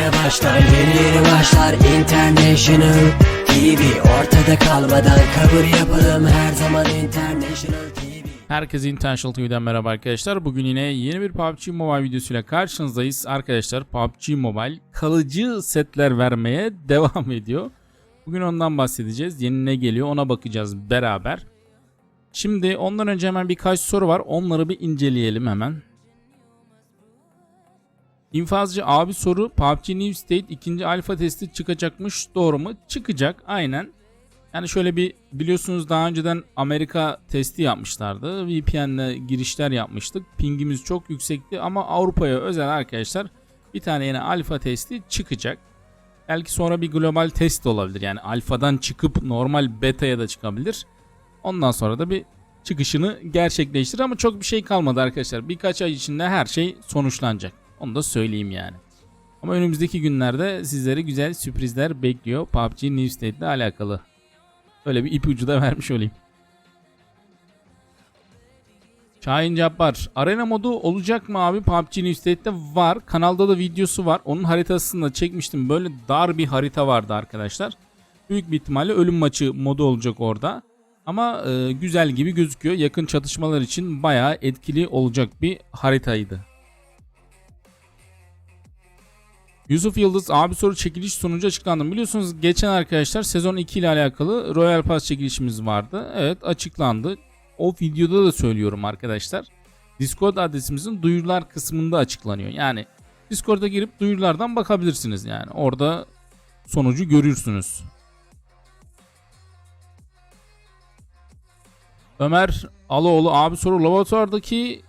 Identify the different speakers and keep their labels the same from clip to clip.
Speaker 1: yeni başlar Yeni yeni başlar International TV Ortada kalmadan kabul yapalım Her zaman International TV
Speaker 2: Herkese Intentional TV'den merhaba arkadaşlar. Bugün yine yeni bir PUBG Mobile videosuyla karşınızdayız. Arkadaşlar PUBG Mobile kalıcı setler vermeye devam ediyor. Bugün ondan bahsedeceğiz. Yeni ne geliyor ona bakacağız beraber. Şimdi ondan önce hemen birkaç soru var. Onları bir inceleyelim hemen. İnfazcı abi soru PUBG New State ikinci alfa testi çıkacakmış. Doğru mu? Çıkacak aynen. Yani şöyle bir biliyorsunuz daha önceden Amerika testi yapmışlardı. VPN'le girişler yapmıştık. Pingimiz çok yüksekti ama Avrupa'ya özel arkadaşlar bir tane yine alfa testi çıkacak. Belki sonra bir global test olabilir. Yani alfadan çıkıp normal beta'ya da çıkabilir. Ondan sonra da bir çıkışını gerçekleştirir ama çok bir şey kalmadı arkadaşlar. Birkaç ay içinde her şey sonuçlanacak. Onu da söyleyeyim yani. Ama önümüzdeki günlerde sizleri güzel sürprizler bekliyor PUBG New State ile alakalı. Öyle bir ipucu da vermiş olayım. Şahin Cabbar. Arena modu olacak mı abi? PUBG New State'de var. Kanalda da videosu var. Onun haritasını da çekmiştim. Böyle dar bir harita vardı arkadaşlar. Büyük bir ihtimalle ölüm maçı modu olacak orada. Ama e, güzel gibi gözüküyor. Yakın çatışmalar için bayağı etkili olacak bir haritaydı. Yusuf Yıldız abi soru çekiliş sonucu açıklandı. Biliyorsunuz geçen arkadaşlar sezon 2 ile alakalı Royal Pass çekilişimiz vardı. Evet açıklandı. O videoda da söylüyorum arkadaşlar. Discord adresimizin duyurular kısmında açıklanıyor. Yani Discord'a girip duyurulardan bakabilirsiniz yani. Orada sonucu görürsünüz. Ömer Aloğlu abi soru laboratuvardaki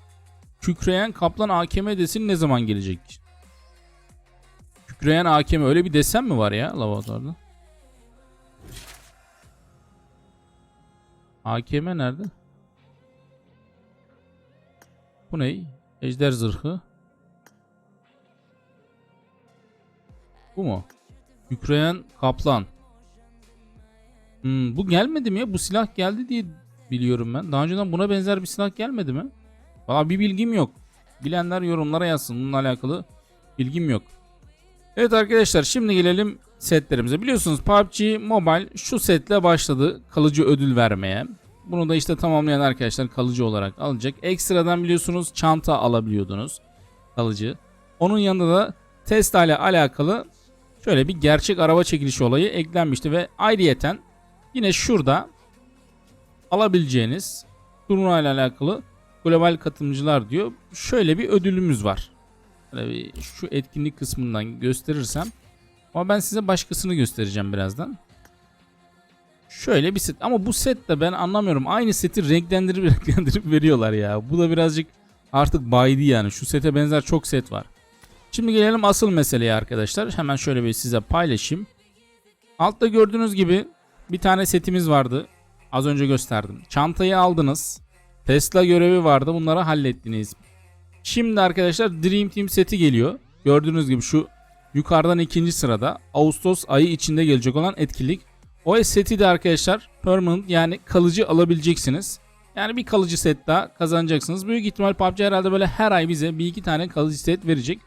Speaker 2: kükreyen kaplan AKM desini ne zaman gelecek? Kükreyen AKM öyle bir desen mi var ya laboratuvarda? AKM nerede? Bu ne? Ejder zırhı. Bu mu? Kükreyen kaplan. Hmm, bu gelmedi mi ya? Bu silah geldi diye biliyorum ben. Daha önceden buna benzer bir silah gelmedi mi? Valla bir bilgim yok. Bilenler yorumlara yazsın. Bununla alakalı bilgim yok. Evet arkadaşlar şimdi gelelim setlerimize. Biliyorsunuz PUBG Mobile şu setle başladı kalıcı ödül vermeye. Bunu da işte tamamlayan arkadaşlar kalıcı olarak alacak. Ekstradan biliyorsunuz çanta alabiliyordunuz kalıcı. Onun yanında da Tesla ile alakalı şöyle bir gerçek araba çekilişi olayı eklenmişti ve ayrıyeten yine şurada alabileceğiniz turnuva ile alakalı global katılımcılar diyor. Şöyle bir ödülümüz var. Bir şu etkinlik kısmından gösterirsem. Ama ben size başkasını göstereceğim birazdan. Şöyle bir set ama bu set de ben anlamıyorum. Aynı seti renklendirip renklendirip veriyorlar ya. Bu da birazcık artık baydı yani. Şu sete benzer çok set var. Şimdi gelelim asıl meseleye arkadaşlar. Hemen şöyle bir size paylaşayım. Altta gördüğünüz gibi bir tane setimiz vardı. Az önce gösterdim. Çantayı aldınız. Tesla görevi vardı. Bunları hallettiniz. Şimdi arkadaşlar Dream Team seti geliyor. Gördüğünüz gibi şu yukarıdan ikinci sırada Ağustos ayı içinde gelecek olan etkinlik. O seti de arkadaşlar permanent yani kalıcı alabileceksiniz. Yani bir kalıcı set daha kazanacaksınız. Büyük ihtimal PUBG herhalde böyle her ay bize bir iki tane kalıcı set verecek.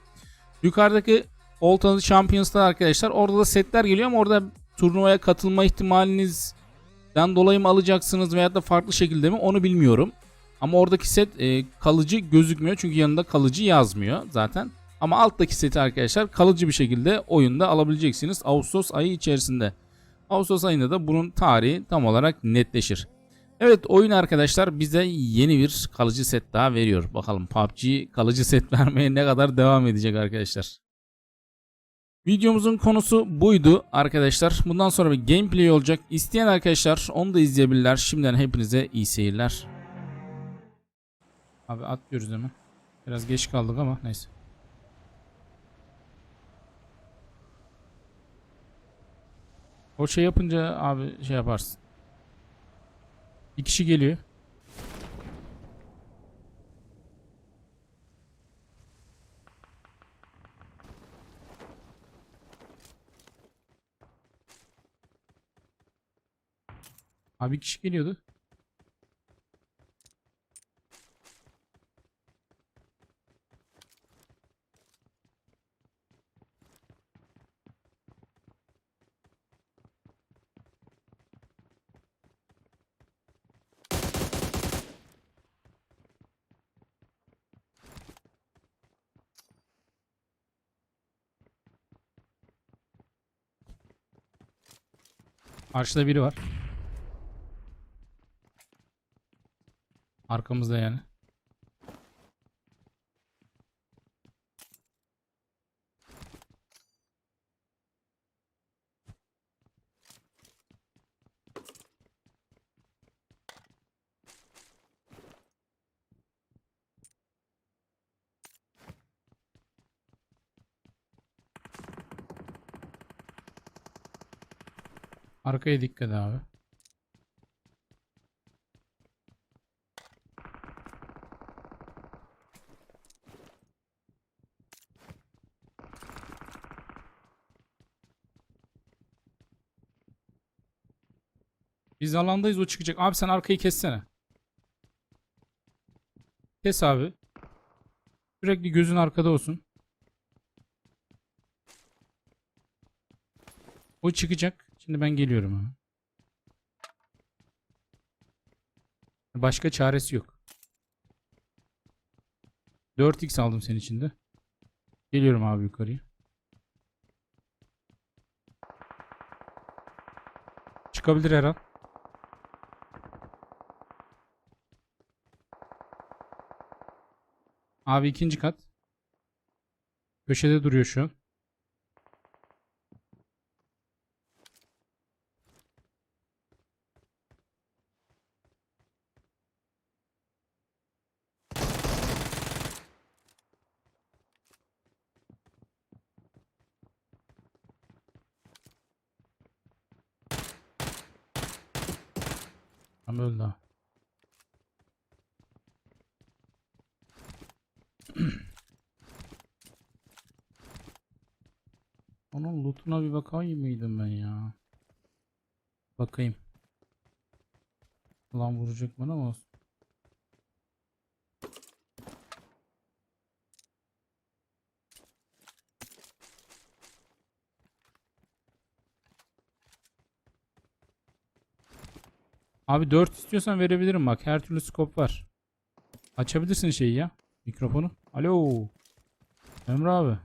Speaker 2: Yukarıdaki Ultimate Champions'ta arkadaşlar orada da setler geliyor ama orada turnuvaya katılma ihtimalinizden dolayı mı alacaksınız veya da farklı şekilde mi onu bilmiyorum. Ama oradaki set e, kalıcı gözükmüyor çünkü yanında kalıcı yazmıyor zaten. Ama alttaki seti arkadaşlar kalıcı bir şekilde oyunda alabileceksiniz Ağustos ayı içerisinde. Ağustos ayında da bunun tarihi tam olarak netleşir. Evet oyun arkadaşlar bize yeni bir kalıcı set daha veriyor. Bakalım PUBG kalıcı set vermeye ne kadar devam edecek arkadaşlar. Videomuzun konusu buydu arkadaşlar. Bundan sonra bir gameplay olacak. İsteyen arkadaşlar onu da izleyebilirler. Şimdiden hepinize iyi seyirler. Abi atlıyoruz mi? Biraz geç kaldık ama neyse. O şey yapınca abi şey yaparsın. Bir kişi geliyor. Abi kişi geliyordu. Karşıda biri var. Arkamızda yani. Arkaya dikkat abi. Biz alandayız o çıkacak. Abi sen arkayı kessene. Kes abi. Sürekli gözün arkada olsun. O çıkacak. Şimdi ben geliyorum abi. Başka çaresi yok. 4x aldım senin için de. Geliyorum abi yukarıya. Çıkabilir her an. Abi ikinci kat. Köşede duruyor şu an. Tam öldü. Onun lootuna bir bakayım mıydım ben ya? Bakayım. Ulan vuracak bana ama olsun. Abi 4 istiyorsan verebilirim bak. Her türlü scope var. Açabilirsin şeyi ya. Mikrofonu. Alo. Emre abi.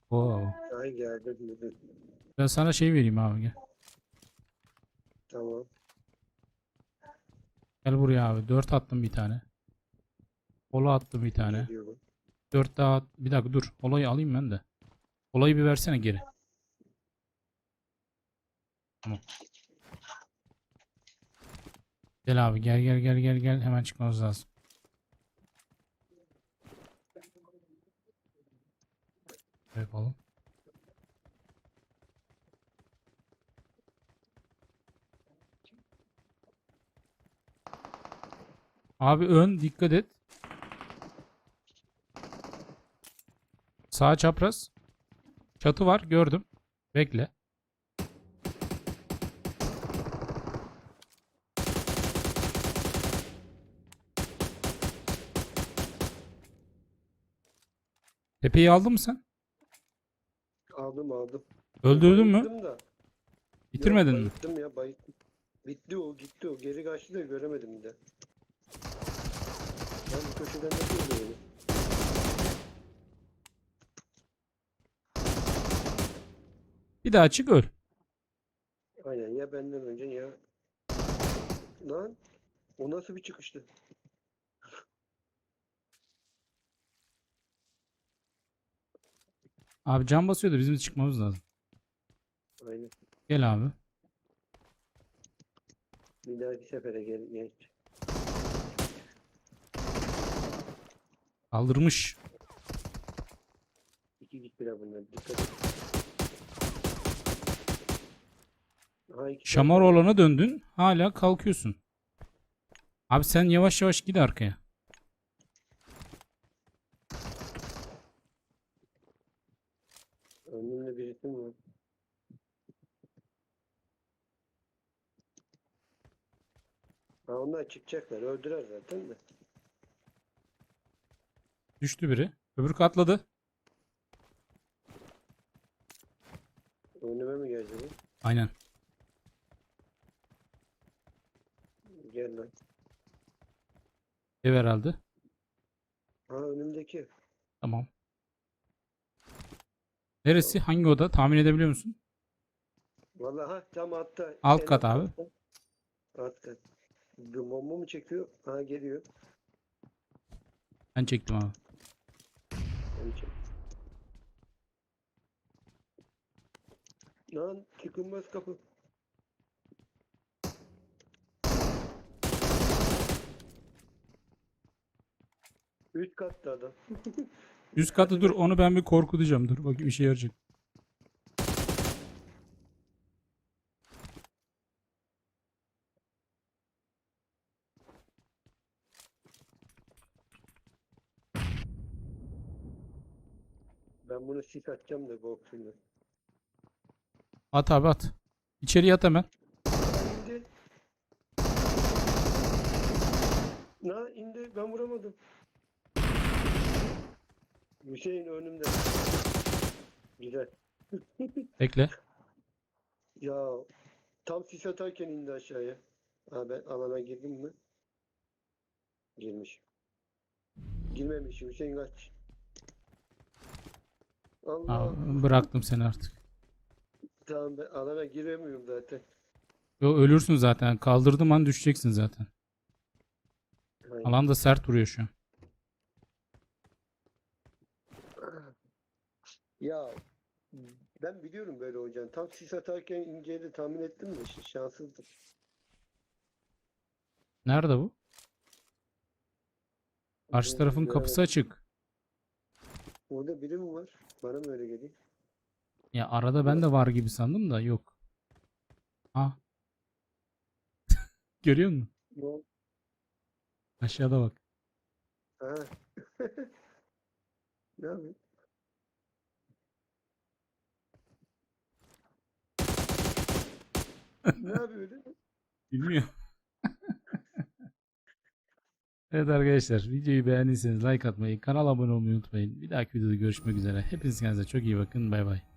Speaker 2: Wow.
Speaker 3: Ay geldim dedim.
Speaker 2: Ben sana şey vereyim abi gel.
Speaker 3: Tamam.
Speaker 2: Gel buraya abi. 4 attım bir tane. Ola attım bir tane.
Speaker 3: Geliyorum.
Speaker 2: 4 daha at. Bir dakika dur. Olayı alayım ben de. Olayı bir versene geri. Tamam. Gel abi gel gel gel gel gel. Hemen çıkmamız lazım. Yapalım. Abi ön dikkat et. Sağ çapraz. Çatı var gördüm. Bekle. Tepeyi aldın mı sen?
Speaker 3: Aldım aldım.
Speaker 2: Öldürdün mü?
Speaker 3: Bayılttım da.
Speaker 2: Bitirmedin mi?
Speaker 3: Bayılttım ya bayılttım. Bitti o gitti o. Geri kaçtı da göremedim bir de. Ben bu köşeden nasıl beni?
Speaker 2: Bir daha çık öl.
Speaker 3: Aynen ya benden önce ya. Lan o nasıl bir çıkıştı?
Speaker 2: Abi can basıyordu bizim çıkmamız lazım.
Speaker 3: Aynen.
Speaker 2: Gel abi.
Speaker 3: Bir dahaki sefere gel geç.
Speaker 2: Kaldırmış.
Speaker 3: İki git bile bunlar. Dikkat et. Aha, iki
Speaker 2: Şamar olana döndün. Hala kalkıyorsun. Abi sen yavaş yavaş git arkaya.
Speaker 3: Mi? Ha onlar çıkacaklar. Öldürer zaten de.
Speaker 2: Düştü biri. Öbürü katladı.
Speaker 3: Önüme mi geldi?
Speaker 2: Aynen.
Speaker 3: Gel lan.
Speaker 2: Ev herhalde.
Speaker 3: Ha önümdeki.
Speaker 2: Tamam. Neresi? Hangi oda? Tahmin edebiliyor musun?
Speaker 3: Vallahi tam altta.
Speaker 2: Alt kat abi.
Speaker 3: Alt kat. Bir bomba mı çekiyor? Ha geliyor.
Speaker 2: Ben çektim abi.
Speaker 3: Onu çek. Lan çıkılmaz kapı. Üst katta adam.
Speaker 2: Üst katı dur onu ben bir korkutacağım. Dur bakayım işe yarayacak.
Speaker 3: Ben bunu sis atacağım da korksunlar.
Speaker 2: At abi at. İçeriye at hemen.
Speaker 3: İndi. Na indi ben vuramadım. Hüseyin önümde. Güzel.
Speaker 2: Bekle.
Speaker 3: Ya tam sis atarken indi aşağıya. Ha ben alana girdim mi? Girmiş. Girmemiş Hüseyin kaç. Allah.
Speaker 2: Aa, bıraktım seni artık.
Speaker 3: Tamam ben alana giremiyorum zaten.
Speaker 2: Yo ölürsün zaten. Kaldırdım an düşeceksin zaten.
Speaker 3: Aynen.
Speaker 2: Alan da sert duruyor şu an.
Speaker 3: Ya ben biliyorum böyle olacağını. Tam sis atarken inceyi tahmin ettim de ş- şanssızdım.
Speaker 2: Nerede bu? Karşı tarafın kapısı açık.
Speaker 3: Orada biri mi var? Bana mı öyle geliyor?
Speaker 2: Ya arada ben de var gibi sandım da yok. Ha. Görüyor musun?
Speaker 3: Ne?
Speaker 2: Aşağıda bak.
Speaker 3: Ha. ne yapayım? Ne yapıyor öyle?
Speaker 2: Bilmiyor. evet arkadaşlar videoyu beğendiyseniz like atmayı, kanala abone olmayı unutmayın. Bir dahaki videoda görüşmek üzere. Hepiniz kendinize çok iyi bakın. Bay bay.